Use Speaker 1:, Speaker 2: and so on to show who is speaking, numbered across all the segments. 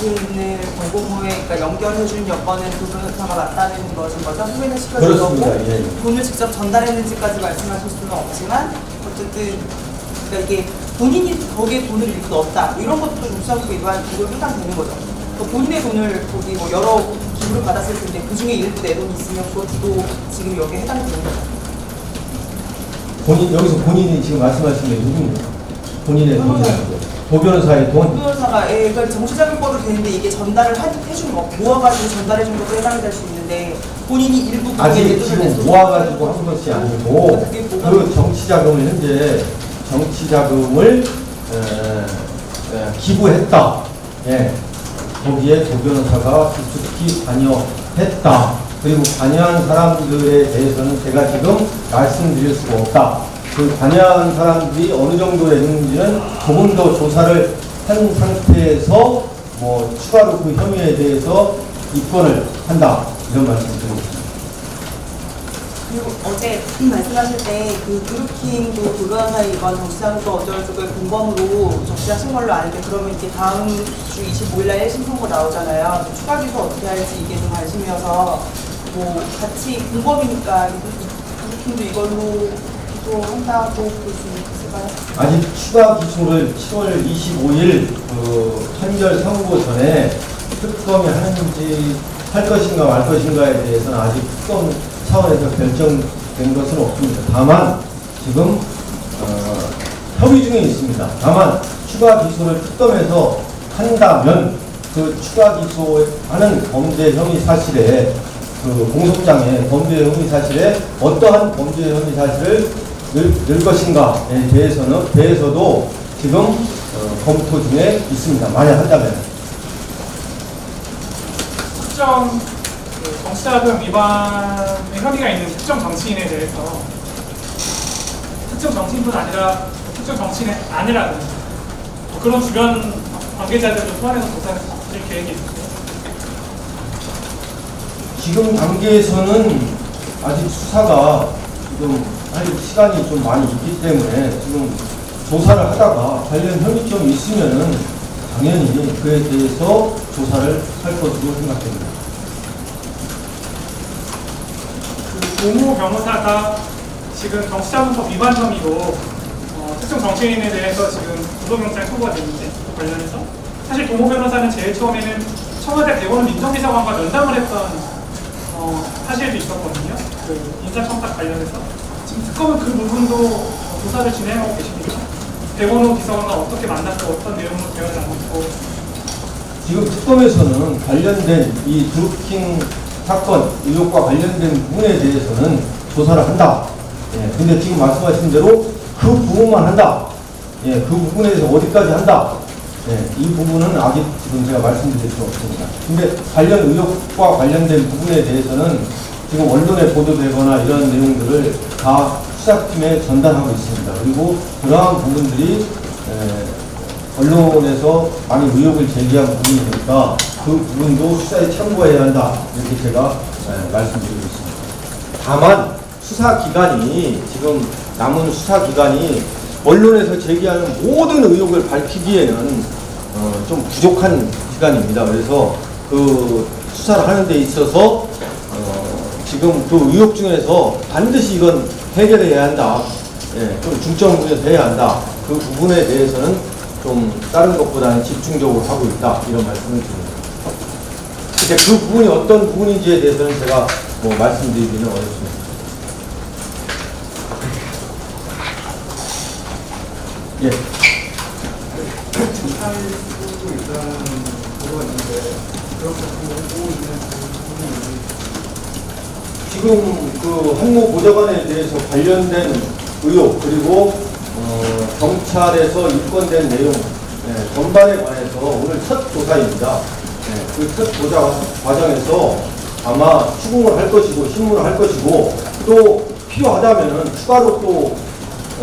Speaker 1: 당신을 공고모에 그러니까 연결해준 여건은 두 변호사가 맞다는 것인 거죠. 후회는 시켜준
Speaker 2: 그렇습니다.
Speaker 1: 거고
Speaker 2: 예.
Speaker 1: 돈을 직접 전달했는지까지 말씀하실 수는 없지만 어쨌든 그러니까 이게 본인이 거기에 돈을 일부 넣었다 뭐 이런 것도 무상부 위반 이걸 해당되는 거죠. 그 본인의 돈을 거기 뭐 여러 기부를 받았을 텐데 그 중에 일부 내 돈이 있으면 그것도 지금 여기에 해당되는 거죠.
Speaker 2: 본인 여기서 본인이 지금 말씀하신 게 누굽니까? 본인의 돈이라는 거. 도 변호사의 돈.
Speaker 1: 변호사가 예, 그러니까 정치자금법으로 되는데 이게 전달을 하- 해준 거 모아가지고 전달해준 것도 해당이 될 수 있는데 본인이 일부
Speaker 2: 아직
Speaker 1: 돈을
Speaker 2: 지금
Speaker 1: 냈어도
Speaker 2: 모아가지고 한 것이 아니고
Speaker 1: 그게 뭐가
Speaker 2: 그 정치자금을 현재 정치자금을 에, 에, 기부했다. 예. 거기에 도 변호사가 깊숙이 관여했다. 그리고 관여한 사람들에 대해서는 제가 지금 말씀드릴 수가 없다. 그 관여한 사람들이 어느 정도였는지는 조금 더 조사를 한 상태에서 뭐 추가로 그 혐의에 대해서 입건을 한다. 이런 말씀 드립니다.
Speaker 1: 그리고 어제 말씀하실 때그 그루킹도 불가사 이건 정치자금법 어쩌고저쩌고 공범으로 적시하신 걸로 아는데 그러면 이제 다음 주 25일날 1심 선고 나오잖아요. 추가 기소 어떻게 할지 이게 좀 관심이어서 뭐 같이 공범이니까 이 그루킹도 이걸로 기소한다고 볼수 있을까요?
Speaker 2: 아직 추가 기소를 7월 25일 그 판결 선고 전에 특검이 하는지 할 것인가 말 것인가에 대해서는 아직 특검 차원에서 결정된 것은 없습니다. 다만 지금 어, 협의 중에 있습니다. 다만 추가 기소를 특검에서 한다면 그 추가 기소하는 범죄 혐의 사실에 그 공소장에 범죄 혐의 사실에 어떠한 범죄 혐의 사실을 넣을, 넣을 것인가에 대해서는 대해서도 지금 어, 검토 중에 있습니다. 만약 한다면
Speaker 3: 특정 그 정치자금 위반의 혐의가 있는 특정 정치인에 대해서 특정 정치인뿐 아니라 특정 정치인의 아니라든지 뭐 그런 주변 관계자들도 소환해서 조사를 드릴 계획이 있어요.
Speaker 2: 지금 단계에서는 아직 수사가 지금 할 시간이 좀 많이 있기 때문에 지금 조사를 하다가 관련 혐의점이 있으면은 당연히 그에 대해서 조사를 할 것으로 생각됩니다.
Speaker 3: 그 고모 변호사가 지금 정치자금법 위반 혐의로 어, 특정 정치인에 대해서 지금 구속영장 청구가 됐는데 그 관련해서 사실 도모 변호사는 제일 처음에는 청와대 대법원 민정비서관과 면담을 했던 어, 사실도 있었거든요. 그 인사청탁 관련해서 지금 특검은 그 부분도 어, 조사를 진행하고 계십니다. 대법원 비서관과 어떻게 만났고 어떤 내용으로 대화를 나눴고
Speaker 2: 지금 특검에서는 관련된 이 드루킹 사건 의혹과 관련된 부분에 대해서는 조사를 한다. 예, 근데 지금 말씀하신 대로 그 부분만 한다. 예, 그 부분에 대해서 어디까지 한다. 예, 이 부분은 아직 지금 제가 말씀드릴 수 없습니다. 근데 관련 의혹과 관련된 부분에 대해서는 지금 언론에 보도되거나 이런 내용들을 다 수사팀에 전달하고 있습니다. 그리고 그러한 부분들이 에, 언론에서 많이 의혹을 제기한 부분이니까 그 부분도 수사에 참고해야 한다. 이렇게 제가 에, 말씀드리고 있습니다. 다만 수사 기간이 지금 남은 수사 기간이 언론에서 제기하는 모든 의혹을 밝히기에는 어, 좀 부족한 기간입니다. 그래서 그 수사를 하는 데 있어서 어, 지금 그 의혹 중에서 반드시 이건 해결해야 한다. 예, 좀 중점 해야 한다. 그 부분에 대해서는 좀 다른 것보다는 집중적으로 하고 있다. 이런 말씀을 드립니다. 근데 그 부분이 어떤 부분인지에 대해서는 제가 뭐 말씀드리기는 어렵습니다. 예.
Speaker 4: 검찰도 일단 있는데 그렇게 보고
Speaker 2: 지금 그 한모 보좌관에 대해서 관련된 의혹 그리고 어, 경찰에서 입건된 내용 예, 전반에 관해서 오늘 첫 조사입니다. 예, 그첫 조사 과정에서 아마 추궁을 할 것이고 신문을 할 것이고 또 필요하다면 추가로 또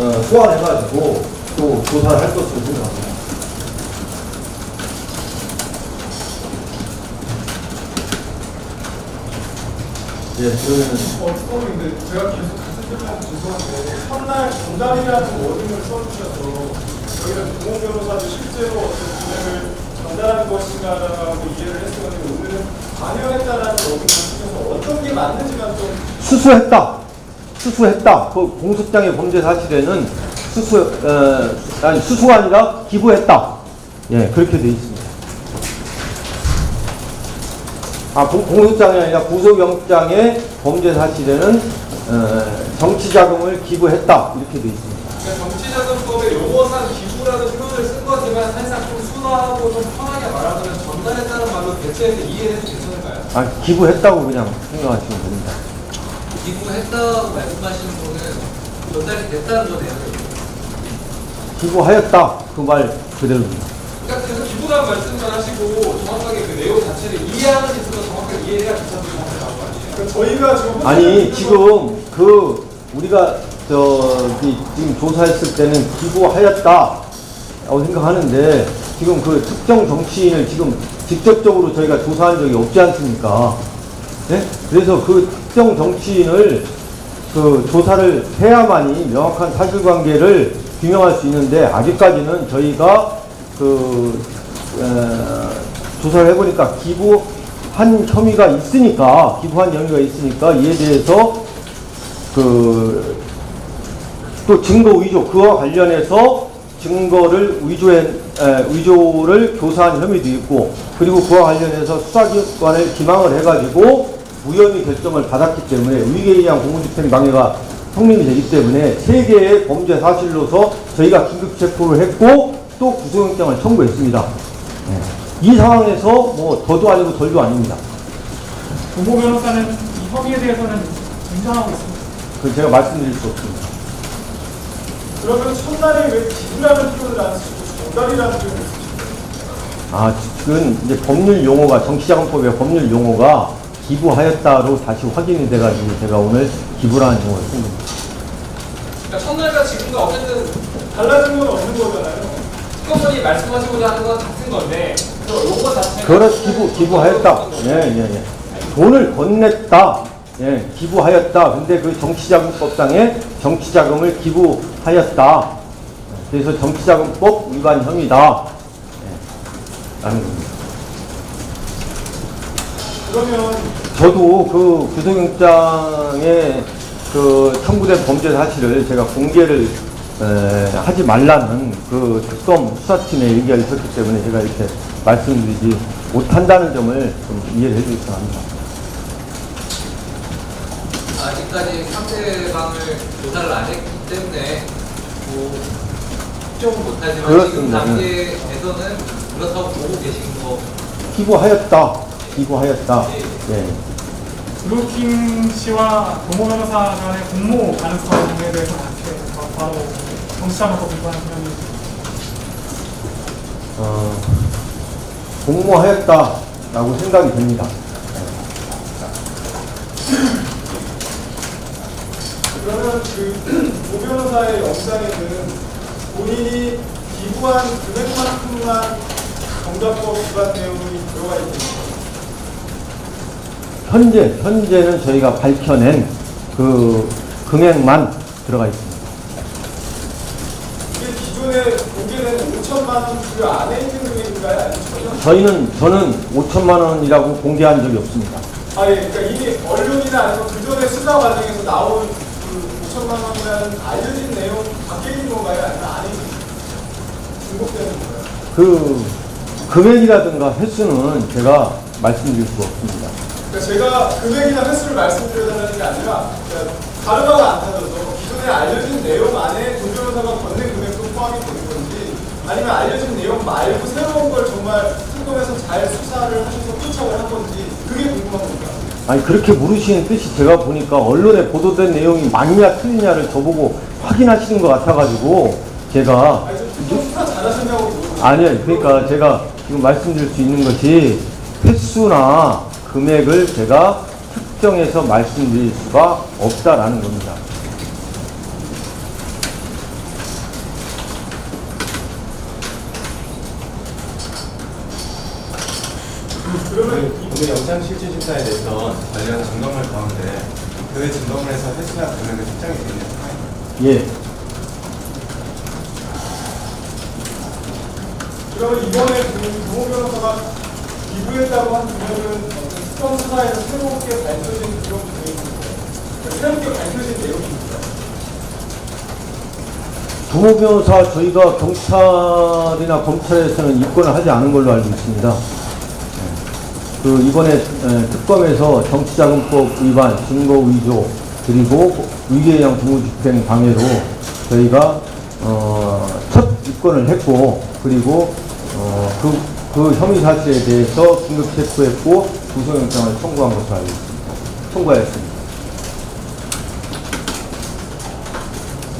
Speaker 2: 어, 소환해가지고 또 조사를 할 것으로 생각합니다. 예, 그러면
Speaker 4: 어떻게 근데 제가 계속 같은 질문 죄송한데 첫날 전달이라는 워딩을 써주셔서 저희가 동호 변호사도 실제로 진행을 전달한 것인가라고 이해를 했었는데 오늘은 관여했다라는 어휘가 쓰셔서 어떤 게 맞는지만 좀
Speaker 2: 수수했다. 수수했다. 그 공소장의 범죄 사실에는 수수, 어, 아니, 수수가 아니라 기부했다. 예, 그렇게 돼 있습니다. 아, 공- 공소장이 아니라 구속영장의 범죄 사실에는 어, 정치자금을 기부했다. 이렇게 돼 있습니다.
Speaker 4: 그러니까 정치자금법에 용어상 기부라는 표현을 쓴 거지만 사실상 좀 순화하고 좀 편하게 말하자면 전달했다는 말로 대체해서 이해해도 괜찮을까요?
Speaker 2: 아, 기부했다고 그냥 생각하시면 됩니다.
Speaker 5: 기부했다고 말씀하시는 거는 전달이 됐다는 거네요.
Speaker 2: 기부하였다. 그 말 그대로입니다.
Speaker 4: 그러니까 계속 기부라는 말씀만 하시고 정확하게 그 내용 자체를 이해하는 생각하는 거 아니에요? 그러니까 저희가 지금
Speaker 2: 아니 지금 그 우리가 저기 지금 조사했을 때는 기부하였다 라고 생각하는데 지금 그 특정 정치인을 지금 직접적으로 저희가 조사한 적이 없지 않습니까? 네? 그래서 그 특정 정치인을 그 조사를 해야만이 명확한 사실관계를 규명할 수 있는데 아직까지는 저희가 그 어, 조사를 해보니까 기부 한 혐의가 있으니까 기부한 혐의가 있으니까 이에 대해서 그 또 증거 위조 그와 관련해서 증거를 위조해 에, 위조를 교사한 혐의도 있고 그리고 그와 관련해서 수사기관을 기망을 해가지고 무혐의 결정을 받았기 때문에 위계에 의한 공무집행 방해가 성립이 되기 때문에 세 개의 범죄 사실로서 저희가 긴급 체포를 했고 또 구속영장을 청구했습니다. 예. 이 상황에서 뭐 더도 아니고 덜도 아닙니다.
Speaker 3: 동호 변호사는 이 혐의에 대해서는 인정하고 있습니다.
Speaker 2: 그 제가 말씀드릴 수 없습니다.
Speaker 4: 그러면 첫날에 왜 기부라는 표현을 안 쓰고 전달이라는 표현을?
Speaker 2: 아, 지금 이제 법률 용어가 정치자금법의 법률 용어가 기부하였다로 다시 확인이 돼가지고 제가 오늘 기부라는 용어를 쓴 겁니다.
Speaker 5: 그러니까 첫날과 지금과 어쨌든
Speaker 4: 달라진 건 없는 거잖아요.
Speaker 5: 특검원이 말씀하시고자 하는 건 같은 건데 그 용어 자체가
Speaker 2: 그렇 기부 기부하였다. 예, 예, 예. 돈을 건넸다. 예, 기부하였다. 근데 그 정치자금법상에 정치자금을 기부하였다. 그래서 정치자금법 위반 혐의다. 예, 라는 겁니다.
Speaker 4: 그러면
Speaker 2: 저도 그 구속영장에 그 청구된 범죄 사실을 제가 공개를 에, 하지 말라는 그 특검 수사팀의 의견이 있었기 때문에 제가 이렇게 말씀드리지 못한다는 점을 좀 이해를 해주시기 바랍니다.
Speaker 5: 아직까지 상대방을 조사를 안 했기 때문에 뭐 특정은 못하지만
Speaker 2: 그렇습니다.
Speaker 5: 지금 단계에서는 그렇다고 보고 계신 거
Speaker 2: 기부하였다. 기부하였다. 예.
Speaker 3: 드루킹 씨와 동호 변호사 간의 공모 가능성에 대해서 어떻게 어, 바로 정치자금법 위반 혐의
Speaker 2: 어, 공모하였다라고 생각이 됩니다.
Speaker 4: 그러면 그오 변호사의 영상에는 본인이 기부한 금액만큼만 정답법 위반 내용이 들어가 있습니다.
Speaker 2: 현재, 현재는 저희가 밝혀낸 그 금액만 들어가 있습니다.
Speaker 4: 이게 기존에 공개된 5천만 원그 안에 있는 금액인가요? 아니면 전혀?
Speaker 2: 저희는, 저는 5천만 원이라고 공개한 적이 없습니다.
Speaker 4: 아, 예. 그러니까 이미 언론이나 아니면 그 전에 수사 과정에서 나온 그 5천만 원이라는 알려진 내용 밖에 있는 건가요? 아니면 안에 중복되는 건가요?
Speaker 2: 그 금액이라든가 횟수는 제가 말씀드릴 수가 없습니다.
Speaker 4: 그러니까 제가 금액이나 횟수를 말씀드려달라는 게 아니라 그러니까 가르마가 안 타져서 기존에 알려진 내용 안에 돈 변호사가 건넨 금액도 포함이 되는 아니면 알려진 내용 말고 새로운 걸 정말 특검에서 잘 수사를 하셔서 포착을 한 건지 그게 궁금한 겁니다.
Speaker 2: 아니 그렇게 물으시는 뜻이 제가 보니까 언론에 보도된 내용이 맞냐 틀리냐를 저보고 확인하시는 것 같아가지고 제가
Speaker 4: 아니, 좀 특검 수사 잘하셨냐고 물어보는
Speaker 2: 아니요 그러니까 제가 지금 말씀드릴 수 있는 것이 횟수나 금액을 제가 특정해서 말씀드릴 수가 없다라는 겁니다.
Speaker 4: 그러면
Speaker 6: 오늘 영장 실질 심사에 대해서 관련 증거물 가운데 그 증거물에서 횟수나 특정이 되는 상황입니다.
Speaker 2: 예.
Speaker 4: 그러면 이번에 그 두모 변호사가 기부했다고 한 금액은 어떤 특검 수사에서 새롭게 밝혀진 그런? 그러니까 새롭게 밝혀진 내용입니다.
Speaker 2: 두모 변호사 저희가 경찰이나 검찰에서는 입건을 하지 않은 걸로 알고 있습니다. 네. 그 이번에 에, 특검에서 정치자금법 위반, 증거 위조 그리고 위계양 부무집행 방해로 저희가 어, 첫 입건을 했고 그리고 어, 그, 그 혐의 사실에 대해서 긴급 체포했고 구속영장을 청구한 것으로 알고 있습니다. 청구하였습니다.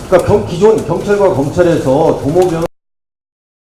Speaker 2: 그러니까 경- 기존 경찰과 검찰에서 도모 변